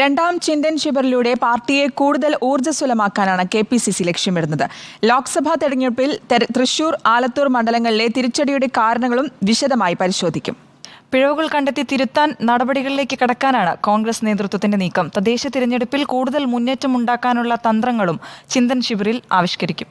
രണ്ടാം ചിന്തൻ ശിബിറിലൂടെ പാർട്ടിയെ കൂടുതൽ ഊർജസ്വലമാക്കാനാണ് കെ പി സി സി ലക്ഷ്യമിടുന്നത്. ലോക്സഭാ തെരഞ്ഞെടുപ്പിൽ തൃശൂർ ആലത്തൂർ മണ്ഡലങ്ങളിലെ തിരിച്ചടിയുടെ കാരണങ്ങളും വിശദമായി പരിശോധിക്കും. പിഴവുകൾ കണ്ടെത്തി തിരുത്താൻ നടപടികളിലേക്ക് കടക്കാനാണ് കോൺഗ്രസ് നേതൃത്വത്തിന്റെ നീക്കം. തദ്ദേശ തിരഞ്ഞെടുപ്പിൽ കൂടുതൽ മുന്നേറ്റം ഉണ്ടാക്കാനുള്ള തന്ത്രങ്ങളും ചിന്തൻ ശിബിറിൽ ആവിഷ്കരിക്കും.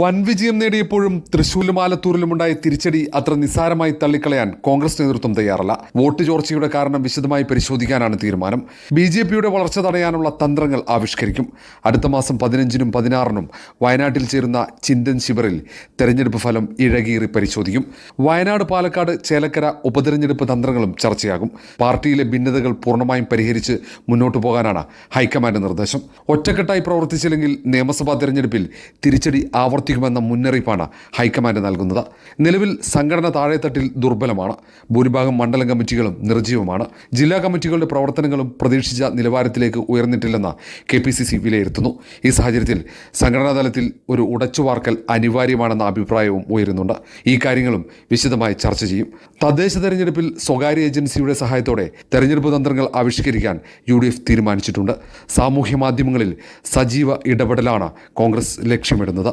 വൻ വിജയം നേടിയപ്പോഴും തൃശൂരിലും ആലത്തൂരിലും ഉണ്ടായ തിരിച്ചടി അത്ര നിസ്സാരമായി തള്ളിക്കളയാൻ കോൺഗ്രസ് നേതൃത്വം തയ്യാറല്ല. വോട്ട് ചോർച്ചയുടെ കാരണം വിശദമായി പരിശോധിക്കാനാണ് തീരുമാനം. ബി ജെ പിയുടെ വളർച്ച തടയാനുള്ള തന്ത്രങ്ങൾ ആവിഷ്കരിക്കും. അടുത്ത മാസം പതിനഞ്ചിനും പതിനാറിനും വയനാട്ടിൽ ചേരുന്ന ചിന്തൻ ശിബിറിൽ തെരഞ്ഞെടുപ്പ് ഫലം ഇഴകീറി പരിശോധിക്കും. വയനാട് പാലക്കാട് ചേലക്കര ഉപതെരഞ്ഞെടുപ്പ് തന്ത്രങ്ങളും ചർച്ചയാകും. പാർട്ടിയിലെ ഭിന്നതകൾ പൂർണമായും പരിഹരിച്ച് മുന്നോട്ടു പോകാനാണ് ഹൈക്കമാൻഡ് നിർദ്ദേശം. ഒറ്റക്കെട്ടായി പ്രവർത്തിച്ചില്ലെങ്കിൽ നിയമസഭാ തെരഞ്ഞെടുപ്പിൽ തിരിച്ചടി ആവർത്തിക്കുമെന്ന മുന്നറിയിപ്പാണ് ഹൈക്കമാൻഡ് നൽകുന്നത്. നിലവിൽ സംഘടന താഴെത്തട്ടിൽ ദുർബലമാണ്. ഭൂരിഭാഗം മണ്ഡലം കമ്മിറ്റികളും നിർജീവമാണ്. ജില്ലാ കമ്മിറ്റികളുടെ പ്രവർത്തനങ്ങളും പ്രതീക്ഷിച്ച നിലവാരത്തിലേക്ക് ഉയർന്നിട്ടില്ലെന്ന് കെ പി സി സി വിലയിരുത്തുന്നു. ഈ സാഹചര്യത്തിൽ സംഘടനാ തലത്തിൽ ഒരു ഉടച്ചുവാർക്കൽ അനിവാര്യമാണെന്ന അഭിപ്രായവും ഉയരുന്നുണ്ട്. ഈ കാര്യങ്ങളും വിശദമായി ചർച്ച ചെയ്യും. തദ്ദേശ തെരഞ്ഞെടുപ്പിൽ സ്വകാര്യ ഏജൻസിയുടെ സഹായത്തോടെ തെരഞ്ഞെടുപ്പ് തന്ത്രങ്ങൾ ആവിഷ്കരിക്കാൻ യു ഡി എഫ് തീരുമാനിച്ചിട്ടുണ്ട്. സാമൂഹ്യ മാധ്യമങ്ങളിൽ സജീവ ഇടപെടലാണ് കോൺഗ്രസ് ലക്ഷ്യമിടുന്നത്.